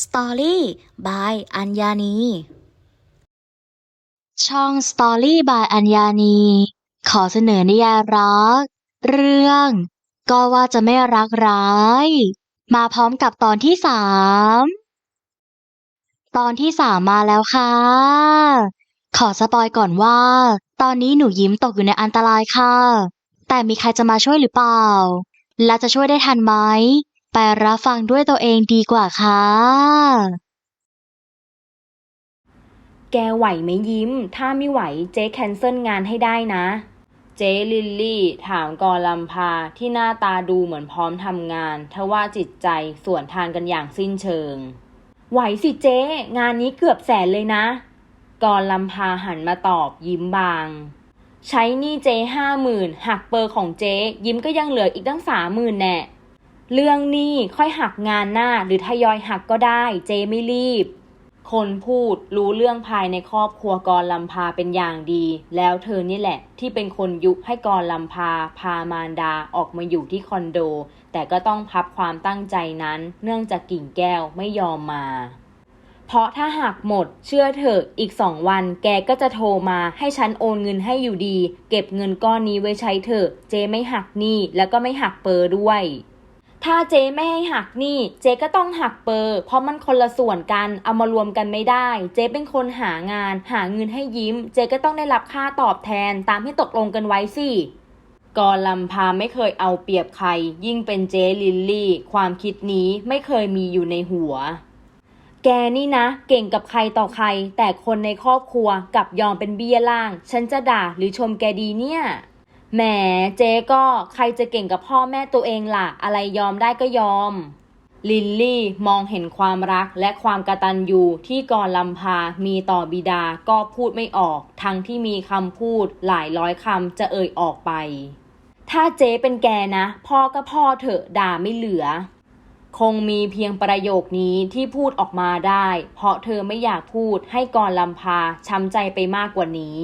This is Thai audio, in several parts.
Story by อัญญานี ช่อง Story by อัญญานี ขอเสนอนิยายรัก เรื่อง ก็ว่าจะไม่รักร้าย มาพร้อมกับตอนที่สามตอนที่สามมาแล้วค่ะ ขอสปอยก่อนว่า ตอนนี้หนูยิ้มตกอยู่ในอันตรายค่ะ แต่มีใครจะมาช่วยหรือเปล่า และจะช่วยได้ทันไหม ไปรับฟังด้วยตัวเองดีกว่าค่ะ แกไหวไหมยิ้ม ถ้าไม่ไหวเจ๊แคนเซิลงานให้ได้นะ เจ๊ลิลลี่ ถามกอลัมพาที่หน้าตาดูเหมือนพร้อมทำงานทว่าจิตใจส่วนทานกันอย่างสิ้นเชิง ไหวสิเจ๊งานนี้เกือบแสนเลยนะ กอลัมพาหันมาตอบยิ้มบางใช้หนี้เจ๊ห้าหมื่นหักเปอร์ของเจ๊ยิ้มก็ยังเหลืออีกตั้งสามหมื่นแน่ เรื่องหนี้ค่อยหักงานหน้าหรือทยอยหักก็ได้ เจไม่รีบ คนพูดรู้เรื่องภายในครอบครัวกรลำพาเป็นอย่างดี แล้วเธอนี่แหละ ที่เป็นคนยุให้กรลำพาพามารดาออกมาอยู่ที่คอนโด แต่ก็ต้องพับความตั้งใจนั้น เนื่องจากกิ่งแก้วไม่ยอมมาเพราะถ้าหักหมดเชื่อเถอะอีกสองวันแกก็จะโทรมาให้ฉันโอนเงินให้อยู่ดี เก็บเงินก้อนนี้ไว้ใช้เถอะ เจไม่หักหนี้แล้วก็ไม่หักเปอร์ด้วย ถ้าเจ๊ไม่ให้หักหนี้เจ๊ก็ต้องหักเปอร์เพราะมันคนละส่วนกันเอามารวมกันไม่ได้ เจ๊เป็นคนหางาน หาเงินให้ยิ้ม เจ๊ก็ต้องได้รับค่าตอบแทนตามที่ตกลงกันไว้สิกอลำพาไม่เคยเอาเปรียบใคร ยิ่งเป็นเจ๊ลิลลี่ ความคิดนี้ไม่เคยมีอยู่ในหัว แกนี่นะ เก่งกับใครต่อใคร แต่คนในครอบครัวกับยอมเป็นเบี้ยล่าง ฉันจะด่าหรือชมแกดีเนี่ย แหมเจ๊ก็ใครจะเก่งกับพ่อแม่ตัวเองล่ะ อะไรยอมได้ก็ยอม ลิลลี่มองเห็นความรักและความกตัญญูที่กรลำพามีต่อบิดาก็พูดไม่ออก ทั้งที่มีคำพูดหลายร้อยคำจะเอ่ยออกไป ถ้าเจ๊เป็นแกนะ พ่อก็พ่อเถอะด่าไม่เหลือ คงมีเพียงประโยคนี้ที่พูดออกมาได้ เพราะเธอไม่อยากพูดให้กรลำพาช้ำใจไปมากกว่านี้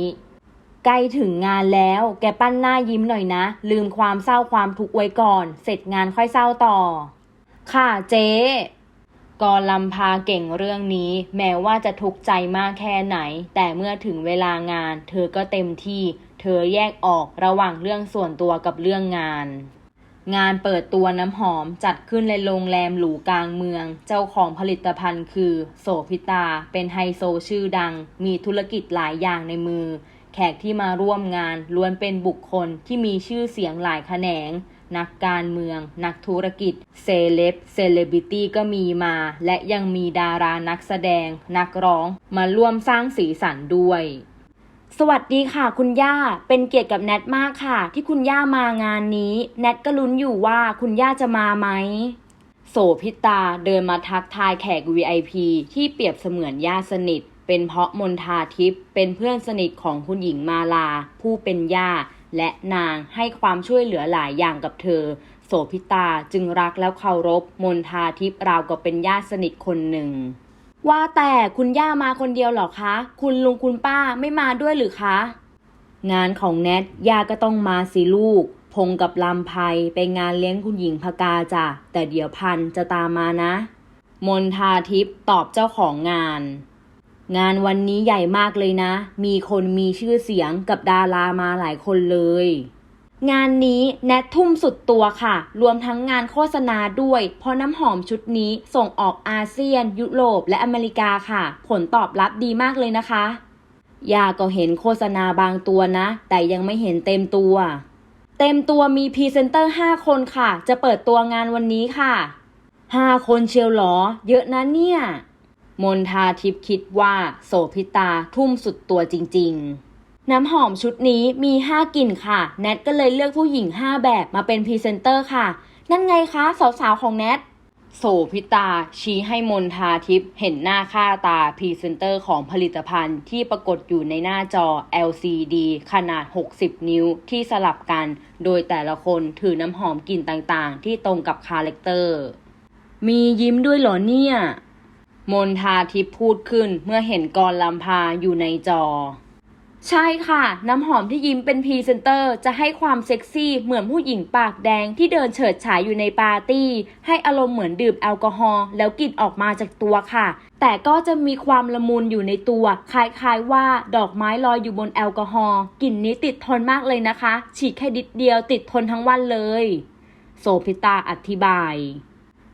ใกล้ถึงงานแล้ว แกปั้นหน้ายิ้มหน่อยนะ ลืมความเศร้าความทุกข์ไว้ก่อน เสร็จงานค่อยเศร้าต่อ ค่ะเจ๊กอลำพาเก่งเรื่องนี้ แม้ว่าจะทุกข์ใจมากแค่ไหน แต่เมื่อถึงเวลางาน เธอก็เต็มที่ เธอแยกออกระหว่างเรื่องส่วนตัวกับเรื่องงาน งานเปิดตัวน้ำหอมจัดขึ้นในโรงแรมหรูกลางเมือง เจ้าของผลิตภัณฑ์คือ โสพิตา เป็นไฮโซชื่อดัง มีธุรกิจหลายอย่างในมือ ขกที่มาร่วมงานล้วนเป็นบุคคลที่มีชื่อเสียงหลายแขนง นักการเมือง นักธุรกิจ เซเลบ เซเลบิตี้ก็มีมา และยังมีดารานักแสดง นักร้อง มาร่วมสร้างสีสันด้วย สวัสดีค่ะ คุณย่า เป็นเกียรติกับแนทมากค่ะ ที่คุณย่ามางานนี้ แนทก็ลุ้นอยู่ว่าคุณย่าจะมาไหมโสพิตาเดินมาทักทายแขก VIP ที่เปรียบเสมือนญาติสนิท เป็นเพราะมนทาทิพย์เป็นเพื่อนสนิทของคุณหญิงมาลา ผู้เป็นย่า และนางให้ความช่วยเหลือหลายอย่างกับเธอ โสพิตาจึงรักแล้วเคารพ มนทาทิพย์ราวกับเป็นญาติสนิทคนหนึ่ง ว่าแต่คุณย่ามาคนเดียวหรอคะ คุณลุงคุณป้าไม่มาด้วยหรือคะ งานของแนทย่าก็ต้องมาสิลูก พงกับลำไพไปงานเลี้ยงคุณหญิงพกาจ้ะแต่เดี๋ยวพันจะตามมานะ มนทาทิพย์ตอบเจ้าของงาน งานวันนี้ใหญ่มากเลยนะ มีคนมีชื่อเสียงกับดารามาหลายคนเลย งานนี้แนททุ่มสุดตัวค่ะ รวมทั้งงานโฆษณาด้วย เพราะน้ำหอมชุดนี้ส่งออกอาเซียน ยุโรปและอเมริกาค่ะ ผลตอบรับดีมากเลยนะคะ ยาก็เห็นโฆษณาบางตัวนะ แต่ยังไม่เห็นเต็มตัว เต็มตัวมีพรีเซนเตอร์ 5 คนค่ะ จะเปิดตัวงานวันนี้ค่ะ 5 คนเชียวหรอ เยอะนะเนี่ย มนทาทิพย์คิดว่าโสพิตาทุ่มสุดตัวจริง ๆน้ำหอมชุดนี้มี 5 กลิ่นค่ะ แนทก็เลยเลือกผู้หญิง 5 แบบมาเป็นพรีเซนเตอร์ค่ะ นั่นไงคะ สาวๆ ของแนท โสพิตา ชี้ให้มนทาทิพย์เห็นหน้าค่าตาพรีเซนเตอร์ของผลิตภัณฑ์ที่ปรากฏอยู่ในหน้าจอ LCD ขนาด 60 นิ้วที่สลับกัน โดยแต่ละคนถือน้ำหอมกลิ่นต่างๆ ที่ตรงกับคาแรคเตอร์ มียิ้มด้วยเหรอเนี่ย มนทาทิพย์พูดขึ้นเมื่อเห็นกรลำพาอยู่ในจอ ใช่ค่ะ น้ำหอมที่ยิ้มเป็นพรีเซนเตอร์ จะให้ความเซ็กซี่เหมือนผู้หญิงปากแดงที่เดินเฉิดฉายอยู่ในปาร์ตี้ ให้อารมณ์เหมือนดื่มแอลกอฮอล์แล้วกลิ่นออกมาจากตัวค่ะ แต่ก็จะมีความละมุนอยู่ในตัว คล้ายๆว่าดอกไม้ลอยอยู่บนแอลกอฮอล์กลิ่นนี้ติดทนมากเลยนะคะ ฉีดแค่ดิดเดียวติดทนทั้งวันเลยโซพิตาอธิบาย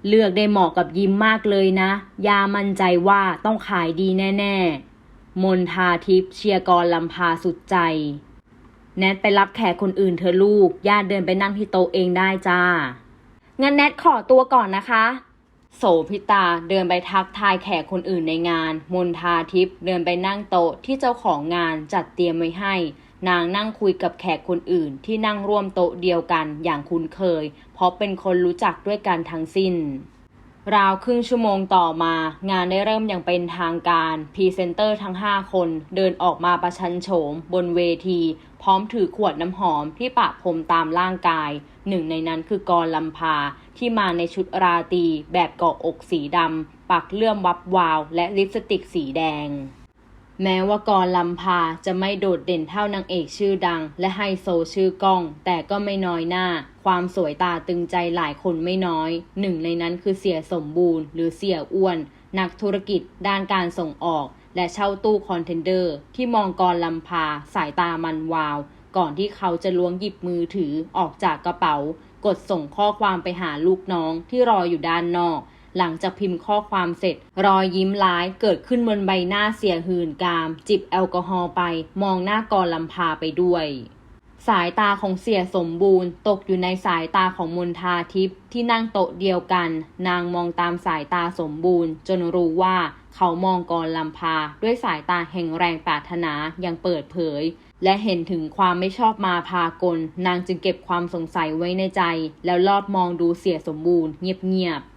เลือกได้เหมาะกับยิ้มมากเลยนะ ยามั่นใจว่าต้องขายดีแน่ ๆ มนทาทิพย์เชียร์กรลำพาสุดใจ แนทไปรับแขกคนอื่นเธอลูก ญาติเดินไปนั่งที่โต๊ะเองได้จ้า งั้นแนทขอตัวก่อนนะคะ โสพิตาเดินไปทักทายแขกคนอื่นในงาน มนทาทิพย์เดินไปนั่งโต๊ะที่เจ้าของงานจัดเตรียมไว้ให้ นางนั่งคุยกับแขกคนอื่นที่นั่งร่วมโต๊ะเดียวกันอย่างคุ้นเคย เพราะเป็นคนรู้จักด้วยกันทั้งสิ้น ราวครึ่งชั่วโมงต่อมา งานได้เริ่มอย่างเป็นทางการพรีเซนเตอร์ทั้ง 5 คนเดินออกมาประชันโฉม บนเวที พร้อมถือขวดน้ำหอมที่ปะพรมตามร่างกาย หนึ่งในนั้นคือกรลำพาที่มาในชุดราตรีแบบเกาะอกสีดำปักเลื่อมวับวาว และลิปสติกสีแดง แม้ว่ากรลำพาจะไม่โดดเด่นเท่านางเอกชื่อดัง และไฮโซชื่อก้อง แต่ก็ไม่น้อยหน้า ความสวยตาตึงใจหลายคนไม่น้อย หนึ่งในนั้นคือเสียสมบูรณ์หรือเสียอ้วน นักธุรกิจด้านการส่งออก และเช่าตู้คอนเทนเดอร์ ที่มองกรลำพาสายตามันวาว ก่อนที่เขาจะล้วงหยิบมือถือออกจากกระเป๋า กดส่งข้อความไปหาลูกน้องที่รออยู่ด้านนอก หลังจากพิมพ์ข้อความเสร็จ รอยยิ้มร้ายเกิดขึ้นบนใบหน้าเสียหื่นกาม จิบแอลกอฮอล์ไป มองหน้ากรลำพาไปด้วยสายตาของเสียสมบูรณ์ ตกอยู่ในสายตาของมนทาทิพย์ที่นั่งโต๊ะเดียวกัน นางมองตามสายตาสมบูรณ์ จนรู้ว่าเขามองกรลำพาด้วยสายตาแห่งแรงปรารถนาอย่างเปิดเผย และเห็นถึงความไม่ชอบมาพากล นางจึงเก็บความสงสัยไว้ในใจ แล้วลอบมองดูเสียสมบูรณ์ เงียบๆ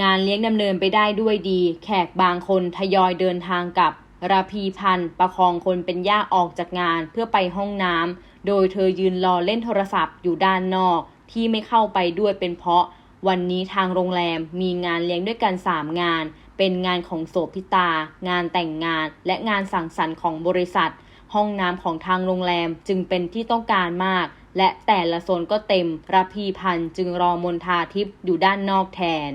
งานเลี้ยงดำเนินไปได้ด้วยดี แขกบางคนทยอยเดินทางกลับ ราพีพันธ์ประคองคนเป็นย่าออกจากงานเพื่อไปห้องน้ำโดยเธอยืนรอเล่นโทรศัพท์อยู่ด้านนอก ที่ไม่เข้าไปด้วยเป็นเพราะ วันนี้ทางโรงแรมมีงานเลี้ยงด้วยกัน 3 งาน เป็นงานของโสพิตา งานแต่งงาน และงานสังสรรค์ของบริษัท ห้องน้ำของทางโรงแรมจึงเป็นที่ต้องการมาก และแต่ละโซนก็เต็มระพีพันธ์จึงรอมนทาทิพย์อยู่ด้านนอกแทน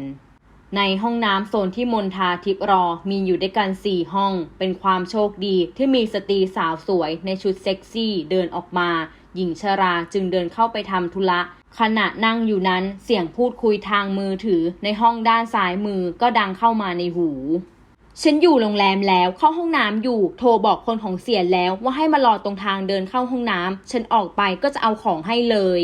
ในห้องน้ำโซนที่มนทาทิพย์รอมีอยู่ด้วยกัน 4 ห้อง เป็นความโชคดีที่มีสตรีสาวสวยในชุดเซ็กซี่เดินออกมา หญิงชราจึงเดินเข้าไปทำธุระ ขณะนั่งอยู่นั้นเสียงพูดคุยทางมือถือในห้องด้านซ้ายมือก็ดังเข้ามาในหูฉันอยู่โรงแรมแล้วเข้าห้องน้ำอยู่ โทรบอกคนของเสียแล้วว่าให้มารอตรงทางเดินเข้าห้องน้ำฉันออกไปก็จะเอาของให้เลย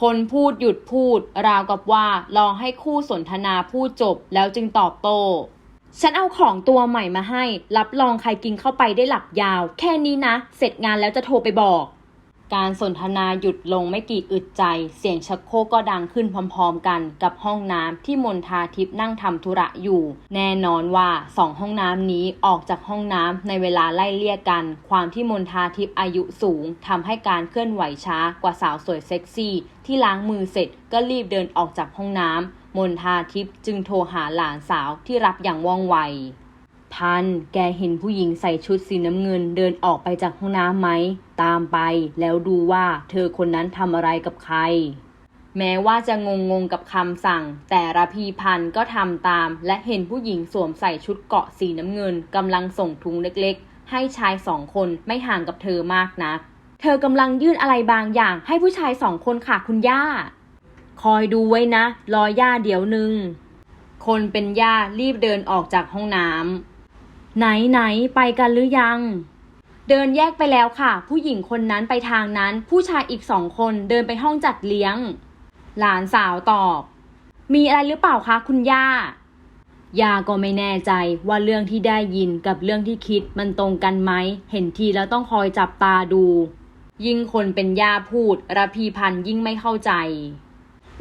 คนพูดหยุดพูด ราวกับว่า รอให้คู่สนทนาพูดจบแล้วจึงตอบโต้ฉันเอาของตัวใหม่มาให้ รับรองใครกินเข้าไปได้หลับยาว แค่นี้นะ เสร็จงานแล้วจะโทรไปบอก การสนทนาหยุดลงไม่กี่อึดใจ เสียงชักโครกก็ดังขึ้นพร้อมๆกันกับห้องน้ำที่มนทาทิพย์นั่งทำธุระอยู่ แน่นอนว่าสองห้องน้ำนี้ออกจากห้องน้ำในเวลาไล่เลี่ยกัน ความที่มนทาทิพย์อายุสูงทำให้การเคลื่อนไหวช้ากว่าสาวสวยเซ็กซี่ ที่ล้างมือเสร็จก็รีบเดินออกจากห้องน้ำมนทาทิพย์จึงโทรหาหลานสาวที่รับอย่างว่องไว พัน แกเห็นผู้หญิงใส่ชุดสีน้ำเงินเดินออกไปจากห้องน้ำไหม ตามไป แล้วดูว่าเธอคนนั้นทำอะไรกับใคร แม้ว่าจะงงงกับคำสั่ง แต่ระพีพันธ์ก็ทำตาม และเห็นผู้หญิงสวมใส่ชุดเกาะสีน้ำเงินกำลังส่งถุงเล็กๆ ให้ชายสองคนไม่ห่างกับเธอมากนัก เธอกำลังยื่นอะไรบางอย่างให้ผู้ชายสองคนค่ะคุณย่า คอยดูไว้นะ รอย่าเดี๋ยวนึงคนเป็นย่ารีบเดินออกจากห้องน้ำ ไหนไหนไปกันหรือยัง เดินแยกไปแล้วค่ะ ผู้หญิงคนนั้นไปทางนั้น ผู้ชายอีกสองคนเดินไปห้องจัดเลี้ยง หลานสาวตอบ มีอะไรหรือเปล่าคะคุณย่า ย่าก็ไม่แน่ใจว่าเรื่องที่ได้ยินกับเรื่องที่คิดมันตรงกันไหม เห็นทีแล้วต้องคอยจับตาดู ยิ่งคนเป็นย่าพูดระพีพันธ์ยิ่งไม่เข้าใจ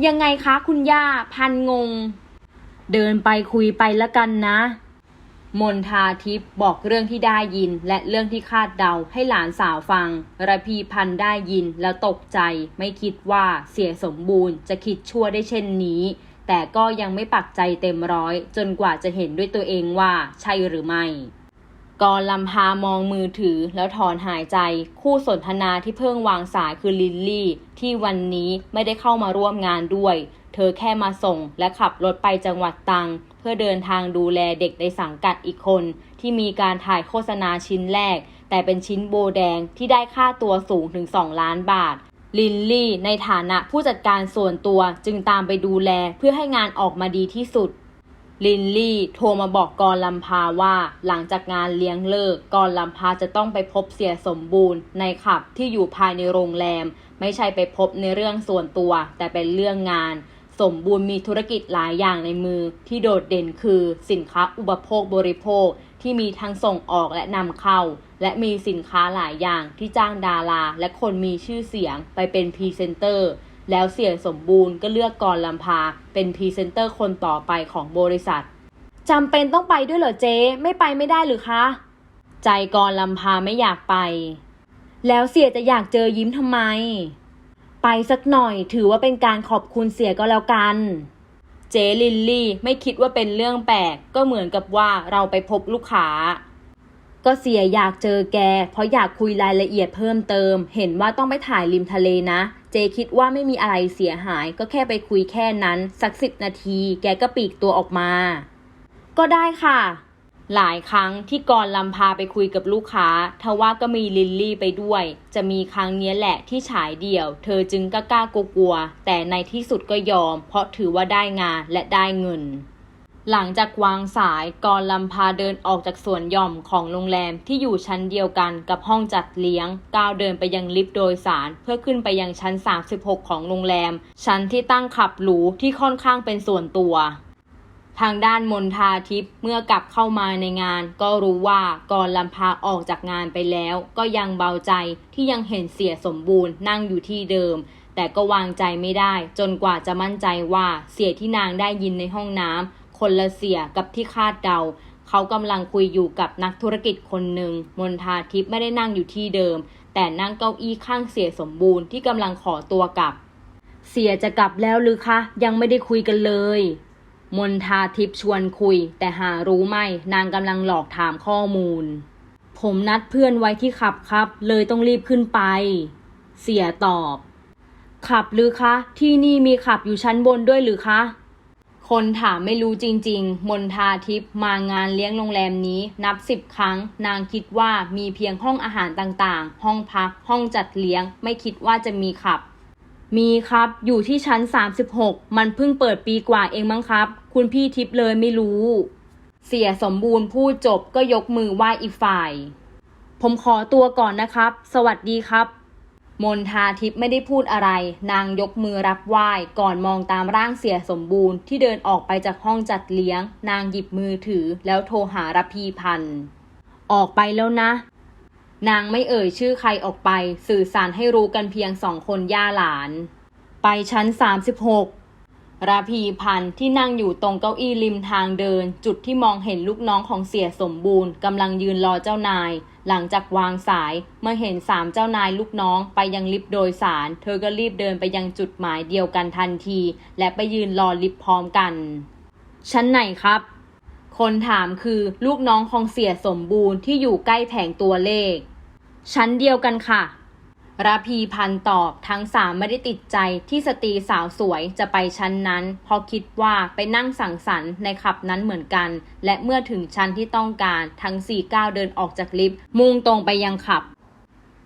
ยังไงคะคุณย่าพันงง เดินไปคุยไปแล้วกันนะ มนทาทิพย์บอกเรื่องที่ได้ยินและเรื่องที่คาดเดาให้หลานสาวฟัง ระพีพันธ์ได้ยินแล้วตกใจ ไม่คิดว่าเสียสมบูรณ์จะคิดชั่วได้เช่นนี้ แต่ก็ยังไม่ปักใจเต็มร้อย จนกว่าจะเห็นด้วยตัวเองว่าใช่หรือไม่กรลำพามองมือถือแล้วถอนหายใจ คู่สนทนาที่เพิ่งวางสายคือลิลลี่ ที่วันนี้ไม่ได้เข้ามาร่วมงานด้วย เธอแค่มาส่งและขับรถไปจังหวัดตัง พื่อเดินทางดูแลเด็กในสังกัดอีกคน ที่มีการถ่ายโฆษณาชิ้นแรก แต่เป็นชิ้นโบแดงที่ได้ค่าตัวสูงถึง 2 ล้านบาท ลินลี่ ในฐานะผู้จัดการส่วนตัวจึงตามไปดูแลเพื่อให้งานออกมาดีที่สุดลินลี่โทรมาบอกกรลำพาว่าหลังจากงานเลี้ยงเลิกกรลำพาจะต้องไปพบเสียสมบูรณ์ในขับที่อยู่ภายในโรงแรม ไม่ใช่ไปพบในเรื่องส่วนตัว แต่เป็นเรื่องงาน สมบูรณ์มีธุรกิจหลายอย่างในมือ ที่โดดเด่นคือสินค้าอุปโภคบริโภคที่มีทั้งส่งออกและนำเข้า และมีสินค้าหลายอย่างที่จ้างดารา และคนมีชื่อเสียงไปเป็นพรีเซนเตอร์ แล้วเสียสมบูรณ์ก็เลือกกรลำพา เป็นพรีเซนเตอร์คนต่อไปของบริษัทจำเป็นต้องไปด้วยเหรอเจ๊ไม่ไปไม่ได้หรือคะ ใจกรลำพาไม่อยากไป แล้วเสียจะอยากเจอยิ้มทำไม ไปสักหน่อย ถือว่าเป็นการขอบคุณเสียก็แล้วกัน เจลิลลี่ไม่คิดว่าเป็นเรื่องแปลก ก็เหมือนกับว่าเราไปพบลูกค้า ก็เสียอยากเจอแก เพราะอยากคุยรายละเอียดเพิ่มเติม เห็นว่าต้องไปถ่ายริมทะเลนะ เจคิดว่าไม่มีอะไรเสียหาย ก็แค่ไปคุยแค่นั้น สักสิบนาที แกก็ปีกตัวออกมา ก็ได้ค่ะ หลายครั้งที่กรลำพาไปคุยกับลูกค้า ทว่าก็มีลิลลี่ไปด้วย จะมีครั้งนี้แหละที่ฉายเดี่ยว เธอจึงกล้ากลัวๆแต่ในที่สุดก็ยอม เพราะถือว่าได้งานและได้เงิน หลังจากวางสายกรลำพาเดินออกจากสวนหย่อมของโรงแรมที่อยู่ชั้นเดียวกันกับห้องจัดเลี้ยง ก้าวเดินไปยังลิฟต์โดยสารเพื่อขึ้นไปยังชั้น 36 ของโรงแรม ชั้นที่ตั้งขับหรูที่ค่อนข้างเป็นส่วนตัว ทางด้านมนทาทิพย์เมื่อกลับเข้ามาในงาน ก็รู้ว่ากรลำพาออกจากงานไปแล้ว ก็ยังเบาใจที่ยังเห็นเสียสมบูรณ์นั่งอยู่ที่เดิม แต่ก็วางใจไม่ได้ จนกว่าจะมั่นใจว่าเสียที่นางได้ยินในห้องน้ำคนละเสียกับที่คาดเดา เขากำลังคุยอยู่กับนักธุรกิจคนหนึ่งมนทาทิพย์ไม่ได้นั่งอยู่ที่เดิม แต่นั่งเก้าอี้ข้างเสียสมบูรณ์ที่กำลังขอตัวกลับ เสียจะกลับแล้วหรือคะ ยังไม่ได้คุยกันเลย มนทาทิพย์ชวนคุย แต่หารู้ไหมนางกำลังหลอกถามข้อมูล ผมนัดเพื่อนไว้ที่ขับครับ เลยต้องรีบขึ้นไป เสียตอบ ขับหรือคะ ที่นี่มีขับอยู่ชั้นบนด้วยหรือคะ คนถามไม่รู้จริง ๆ มนทาทิพย์มางานเลี้ยงโรงแรมนี้ นับสิบครั้ง นางคิดว่ามีเพียงห้องอาหารต่างๆ ห้องพัก ห้องจัดเลี้ยง ไม่คิดว่าจะมีขับ มีครับอยู่ที่ชั้น 36 มันเพิ่งเปิดปีกว่าเองมั้งครับ คุณพี่ทิพย์เลยไม่รู้ เสียสมบูรณ์พูดจบก็ยกมือไหว้อีกฝ่าย ผมขอตัวก่อนนะครับ สวัสดีครับ มนทาทิพย์ไม่ได้พูดอะไร นางยกมือรับไหว้ก่อนมองตามร่างเสียสมบูรณ์ที่เดินออกไปจากห้องจัดเลี้ยง นางหยิบมือถือแล้วโทรหารพีพันธ์ออกไปแล้วนะ นางไม่เอ่ยชื่อใครออกไป สื่อสารให้รู้กันเพียงสองคนย่าหลาน ไปชั้น 36 ราพีพันธ์ที่นั่งอยู่ตรงเก้าอี้ริมทางเดิน จุดที่มองเห็นลูกน้องของเสียสมบูรณ์กำลังยืนรอเจ้านาย หลังจากวางสายเมื่อเห็นสามเจ้านายลูกน้องไปยังลิฟต์โดยสาร เธอก็รีบเดินไปยังจุดหมายเดียวกันทันที และไปยืนรอลิฟต์พร้อมกัน ชั้นไหนครับคนถามคือลูกน้องของเสียสมบูรณ์ที่อยู่ใกล้แผงตัวเลข ชั้นเดียวกันค่ะราพีพันตอบทั้งสามไม่ได้ติดใจที่สตรีสาวสวยจะไปชั้นนั้น เพราะคิดว่าไปนั่งสังสรรค์ในขับนั้นเหมือนกัน และเมื่อถึงชั้นที่ต้องการทั้งสี่ก้าวเดินออกจากลิฟต์มุ่งตรงไปยังขับ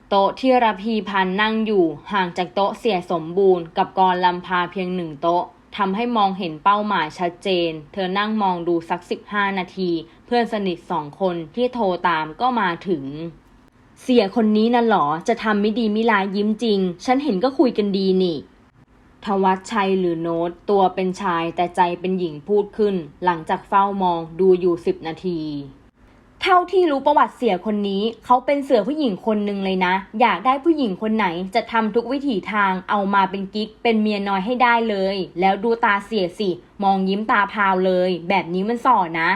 โต๊ะที่ราพีพันนั่งอยู่ห่างจากโต๊ะเสียสมบูรณ์กับกรลำพาเพียงหนึ่งโต๊ะทำให้มองเห็นเป้าหมายชัดเจน เธอนั่งมองดูสักสิบห้านาที เพื่อนสนิทสองคนที่โทรตามก็มาถึง เสียคนนี้น่ะหรอ จะทำไม่ดีม่ร้ายยิ้มจริง ฉันเห็นก็คุยกันดีนี่ ทวัชชัยหรือโน้ต ตัวเป็นชายแต่ใจเป็นหญิงพูดขึ้น หลังจากเฝ้ามองดูอยู่สิบนาที เท่าที่รู้ประวัติเสียคนนี้ เขาเป็นเสือผู้หญิงคนหนึ่งเลยนะ อยากได้ผู้หญิงคนไหนจะทำทุกวิถีทางเอามาเป็นกิ๊ก เป็นเมียน้อยให้ได้เลย แล้วดูตาเสียสิ มองยิ้มตาพาวเลย แบบนี้มันส่อนะ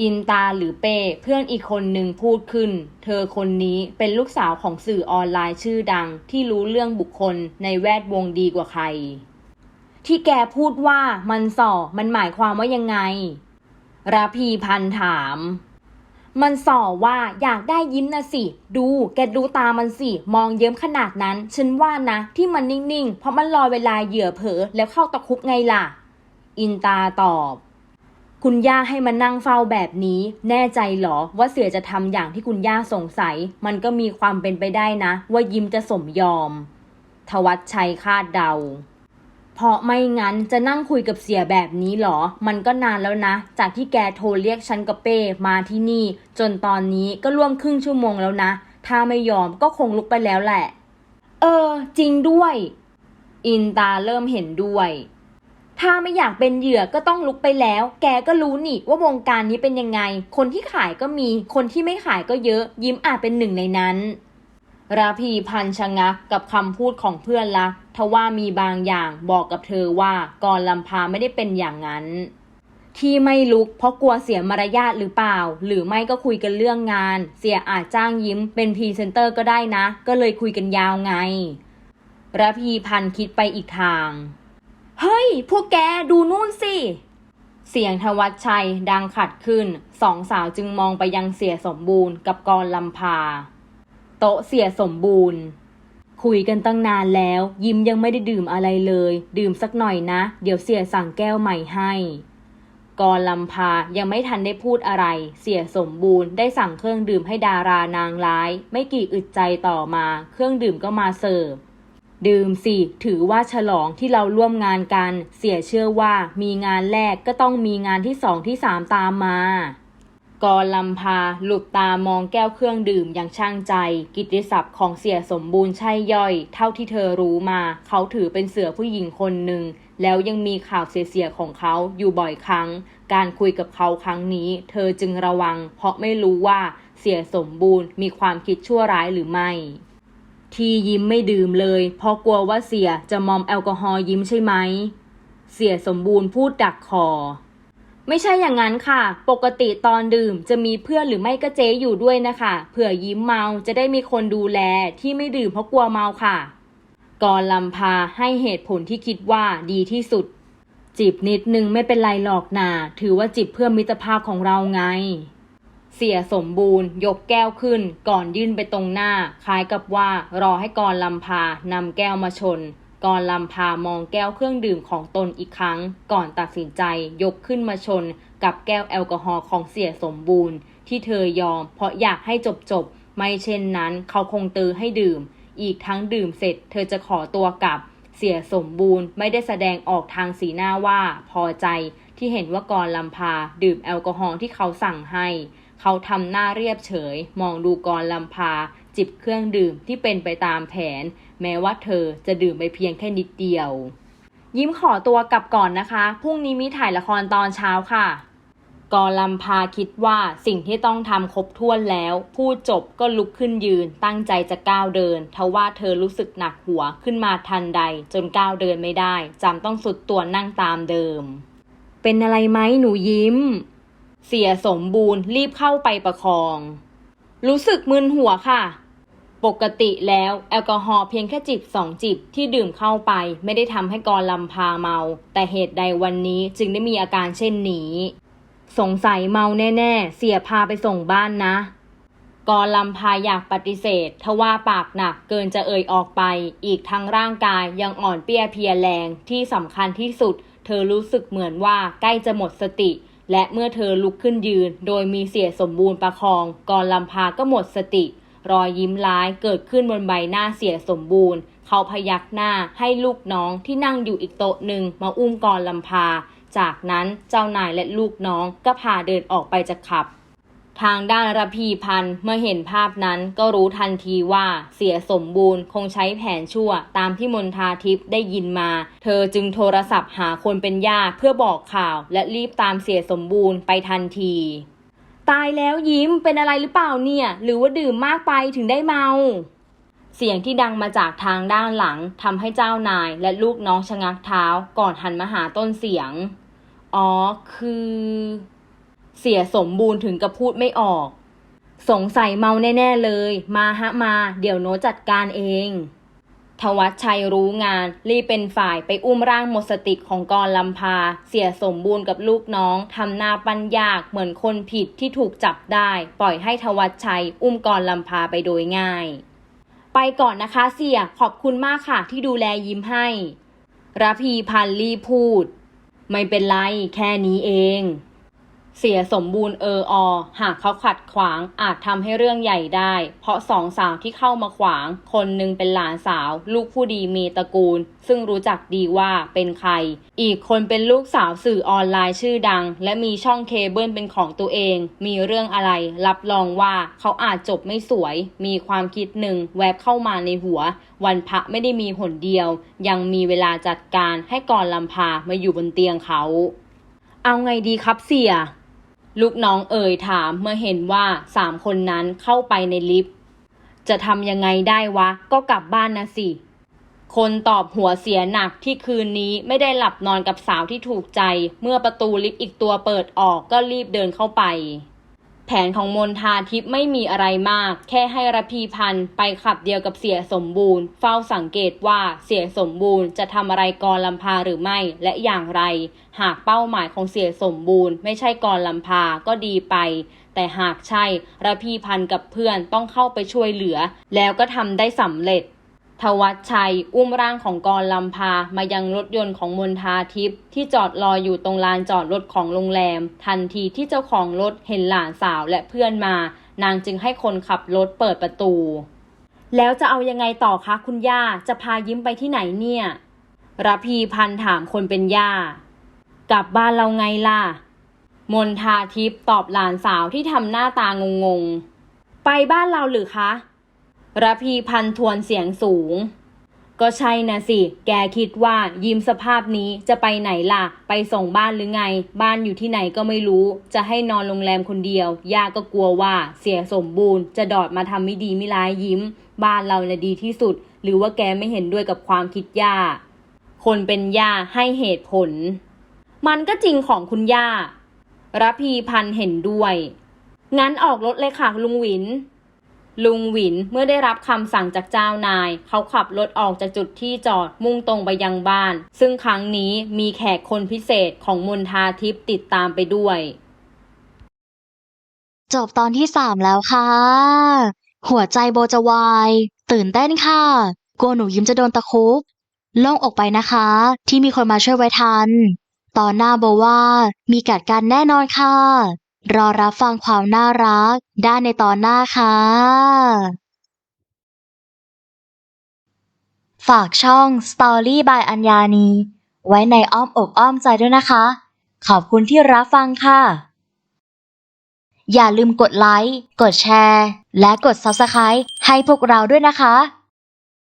อินตาหรือเป้เพื่อนอีกคนหนึ่งพูดขึ้น เธอคนนี้เป็นลูกสาวของสื่อออนไลน์ชื่อดัง ที่รู้เรื่องบุคคลในแวดวงดีกว่าใคร ที่แกพูดว่ามันส่อมันหมายความว่ายังไงราพีพันถาม มันส่อว่าอยากได้ยิ้มนะสิ ดู แกดูตามันสิ มองเยิ้มขนาดนั้น ฉันว่านะ ที่มันนิ่งๆ เพราะมันรอเวลาเหยื่อเผลอแล้วเข้าตะคุบไงล่ะ อินตาตอบ คุณย่าให้มานั่งเฝ้าแบบนี้ แน่ใจเหรอว่าเสือจะทำอย่างที่คุณย่าสงสัย มันก็มีความเป็นไปได้นะ ว่ายิ้มจะสมยอม ทวัชชัยคาดเดา เพราะไม่งั้นจะนั่งคุยกับเสียแบบนี้เหรอ มันก็นานแล้วนะ จากที่แกโทรเรียกฉันกับเป้มาที่นี่ จนตอนนี้ก็ร่วมครึ่งชั่วโมงแล้วนะ ถ้าไม่ยอมก็คงลุกไปแล้วแหละ เออ จริงด้วย อินตาเริ่มเห็นด้วย ถ้าไม่อยากเป็นเหยื่อก็ต้องลุกไปแล้ว แกก็รู้นี่ว่าวงการนี้เป็นยังไง คนที่ขายก็มี คนที่ไม่ขายก็เยอะ ยิ้มอาจเป็นหนึ่งในนั้น ราพีพันชะงักกับคำพูดของเพื่อนรักทว่ามีบางอย่างบอกกับเธอว่ากรลำพาไม่ได้เป็นอย่างนั้น ที่ไม่ลุกเพราะกลัวเสียมารยาทหรือเปล่า หรือไม่ก็คุยกันเรื่องงาน เสียอาจจ้างยิ้มเป็นพรีเซนเตอร์ก็ได้นะ ก็เลยคุยกันยาวไงระพีพันคิดไปอีกทาง เฮ้ย พวกแกดูนู่นสิ เสียงทวัชชัยดังขัดขึ้น สองสาวจึงมองไปยังเสียสมบูรณ์กับกรลำพา โต๊ะเสียสมบูรณ์ คุยกันตั้งนานแล้ว ยิ้มยังไม่ได้ดื่มอะไรเลย ดื่มสักหน่อยนะ เดี๋ยวเสียสั่งแก้วใหม่ให้กรลำพายังไม่ทันได้พูดอะไร เสียสมบูรณ์ได้สั่งเครื่องดื่มให้ดารานางร้าย ไม่กี่อึดใจต่อมา เครื่องดื่มก็มาเสิร์ฟ ดื่มสิถือว่าฉลองที่เราร่วมงานกัน เสียเชื่อว่ามีงานแรกก็ต้องมีงานที่สองที่สามตามมากรลำพาหลุดตามองแก้วเครื่องดื่มอย่างช่างใจ กิตติศัพท์ของเสียสมบูรณ์ใช่ย่อย เท่าที่เธอรู้มา เขาถือเป็นเสือผู้หญิงคนหนึ่ง แล้วยังมีข่าวเสียๆของเขาอยู่บ่อยครั้ง การคุยกับเขาครั้งนี้ เธอจึงระวัง เพราะไม่รู้ว่าเสียสมบูรณ์มีความคิดชั่วร้ายหรือไม่ ที่ยิ้มไม่ดื่มเลย เพราะกลัวว่าเสียจะมอมแอลกอฮอล์ยิ้มใช่ไหม เสียสมบูรณ์พูดดักคอ ไม่ใช่อย่างนั้นค่ะ ปกติตอนดื่มจะมีเพื่อนหรือไม่ก็เจ๊อยู่ด้วยนะคะเผื่อยิ้มเมาจะได้มีคนดูแลที่ไม่ดื่มเพราะกลัวเมาค่ะกรลำพาให้เหตุผลที่คิดว่าดีที่สุดจิบนิดนึงไม่เป็นไรหรอกนาถือว่าจิบเพื่อมิตรภาพของเราไง เสียสมบูรณ์ ยกแก้วขึ้น ก่อนยื่นไปตรงหน้า คล้ายกับว่ารอให้กรลำพานำแก้วมาชนกรลำพามองแก้วเครื่องดื่มของตนอีกครั้ง ก่อนตัดสินใจยกขึ้นมาชน กับแก้วแอลกอฮอล์ของเสียสมบูรณ์ ที่เธอยอม เพราะอยากให้จบจบไม่เช่นนั้นเขาคงตือให้ดื่ม อีกทั้งดื่มเสร็จ เธอจะขอตัวกลับ เสียสมบูรณ์ไม่ได้แสดงออกทางสีหน้าว่า พอใจที่เห็นว่ากรลำพา ดื่มแอลกอฮอล์ที่เขาสั่งให้ เขาทำหน้าเรียบเฉย มองดูกรลำพา จิบเครื่องดื่มที่เป็นไปตามแผน แม้ว่าเธอจะดื่มไปเพียงแค่นิดเดียว ยิ้มขอตัวกลับก่อนนะคะ พรุ่งนี้มีถ่ายละครตอนเช้าค่ะกรลำพาคิดว่าสิ่งที่ต้องทำครบถ้วนแล้ว พูดจบก็ลุกขึ้นยืนตั้งใจจะก้าวเดินทว่าเธอรู้สึกหนักหัวขึ้นมาทันใด จนก้าวเดินไม่ได้จำต้องสุดตัวนั่งตามเดิม เป็นอะไรไหมหนูยิ้ม เสียสมบูรณ์รีบเข้าไปประคอง รู้สึกมึนหัวค่ะ ปกติแล้วแอลกอฮอล์เพียงแค่จิบสองจิบที่ดื่มเข้าไป ไม่ได้ทำให้กรลำพาเมา แต่เหตุใดวันนี้จึงได้มีอาการเช่นนี้ สงสัยเมาแน่ๆ เสียพาไปส่งบ้านนะกรลำพาอยากปฏิเสธทว่าปากหนักเกินจะเอ่ยออกไป อีกทั้งร่างกายยังอ่อนเปี้ยเพียแรงที่สำคัญที่สุด เธอรู้สึกเหมือนว่าใกล้จะหมดสติ และเมื่อเธอลุกขึ้นยืน โดยมีเสียสมบูรณ์ประคองกรลำพาก็หมดสติ รอยยิ้มร้ายเกิดขึ้นบนใบหน้าเสียสมบูรณ์ เขาพยักหน้าให้ลูกน้องที่นั่งอยู่อีกโต๊ะหนึ่งมาอุ้มกรลำพา จากนั้นเจ้านายและลูกน้องก็พาเดินออกไปจากขับ ทางด้านระพีพันธ์เมื่อเห็นภาพนั้นก็รู้ทันทีว่าเสียสมบูรณ์คงใช้แผนชั่วตามที่มนทาทิพย์ได้ยินมา เธอจึงโทรศัพท์หาคนเป็นญาติเพื่อบอกข่าว และรีบตามเสียสมบูรณ์ไปทันที ตายแล้วยิ้มเป็นอะไรหรือเปล่าเนี่ย หรือว่าดื่มมากไปถึงได้เมาเสียงที่ดังมาจากทางด้านหลังทำให้เจ้านายและลูกน้องชะงักเท้าก่อนหันมาหาต้นเสียง อ๋อ คือ เสียสมบูรณ์ถึงกับพูดไม่ออก สงสัยเมาแน่ ๆเลย มาฮะมา เดี๋ยวโนจัดการเอง ทวัชชัยรู้งานรีเป็นฝ่ายไปอุ้มร่างหมดสติของกรลำพา เสียสมบูรณ์กับลูกน้องทำหน้าปัญยากเหมือนคนผิดที่ถูกจับได้ ปล่อยให้ทวัชชัยอุ้มกรลำพาไปโดยง่าย ไปก่อนนะคะเสียขอบคุณมากค่ะที่ดูแลยิ้มให้ระพีพันธ์รีพูด ไม่เป็นไร แค่นี้เอง เสียสมบูรณ์เอออ หากเขาขัดขวางอาจทำให้เรื่องใหญ่ได้ เพราะสองสาวที่เข้ามาขวาง คนหนึ่งเป็นหลานสาว ลูกผู้ดีมีตระกูล ซึ่งรู้จักดีว่าเป็นใคร อีกคนเป็นลูกสาวสื่อออนไลน์ชื่อดัง และมีช่องเคเบิลเป็นของตัวเอง มีเรื่องอะไร รับรองว่าเขาอาจจบไม่สวย มีความคิดหนึ่งแวบเข้ามาในหัว วันพระไม่ได้มีหนเดียว ยังมีเวลาจัดการให้ก่อนลำพามาอยู่บนเตียงเขา เอาไงดีครับเสีย ลูกน้องเอ่ยถามเมื่อเห็นว่าสามคนนั้นเข้าไปในลิฟต์ จะทำยังไงได้วะ ก็กลับบ้านนะสิ คนตอบหัวเสียหนักที่คืนนี้ไม่ได้หลับนอนกับสาวที่ถูกใจ เมื่อประตูลิฟต์อีกตัวเปิดออกก็รีบเดินเข้าไป แผนของมนทาทิพย์ไม่มีอะไรมาก แค่ให้ระพีพันธ์ไปขับเดียวกับเสียสมบูรณ์ เฝ้าสังเกตว่าเสียสมบูรณ์จะทำอะไรกรลำพาหรือไม่และอย่างไร หากเป้าหมายของเสียสมบูรณ์ ไม่ใช่กรลำพาก็ดีไป แต่หากใช่ระพีพันธ์กับเพื่อนต้องเข้าไปช่วยเหลือ แล้วก็ทำได้สำเร็จ ทวัชชัย อุ้มร่างของกรลำพามายังรถยนต์ของมนทาทิพย์ที่จอดรออยู่ตรงลานจอดรถของโรงแรม ทันทีที่เจ้าของรถเห็นหลานสาวและเพื่อนมา นางจึงให้คนขับรถเปิดประตู แล้วจะเอายังไงต่อคะคุณย่าจะพายิ้มไปที่ไหนเนี่ยระพีพันถามคนเป็นย่ากลับบ้านเราไงล่ะ มนทาทิพย์ตอบหลานสาวที่ทำหน้าตางงๆไปบ้านเราหรือคะ ระพีพันทวนเสียงสูง ก็ใช่นะสิ แกคิดว่ายิ้มสภาพนี้จะไปไหนล่ะ ไปส่งบ้านหรือไง บ้านอยู่ที่ไหนก็ไม่รู้ จะให้นอนโรงแรมคนเดียว ย่าก็กลัวว่าเสียสมบูรณ์ จะดอดมาทำไม่ดีไม่ร้ายยิ้ม บ้านเราน่ะดีที่สุด หรือว่าแกไม่เห็นด้วยกับความคิดย่า คนเป็นย่าให้เหตุผล มันก็จริงของคุณย่าระพีพันเห็นด้วย งั้นออกรถเลยค่ะลุงหวิน ลุงหวินเมื่อได้รับคำสั่งจากเจ้านาย เขาขับรถออกจากจุดที่จอดมุ่งตรงไปยังบ้าน ซึ่งครั้งนี้มีแขกคนพิเศษของมนทาทิพย์ติดตามไปด้วย จบตอนที่สามแล้วค่ะ หัวใจโบจะวาย ตื่นเต้นค่ะ กลัวหนูยิ้มจะโดนตะคุบโล่งอกไปนะคะ ที่มีคนมาช่วยไว้ทัน ตอนหน้าโบว่ามีกัดกันแน่นอนค่ะ รอรับฟังความน่ารัก ได้ในตอนหน้าค่ะ ฝากช่อง Story by อัญญานี ไว้ในอ้อมอกอ้อมใจด้วยนะคะ ขอบคุณที่รับฟังค่ะ อย่าลืมกดไลค์ กดแชร์ และกด Subscribe ให้พวกเราด้วยนะคะ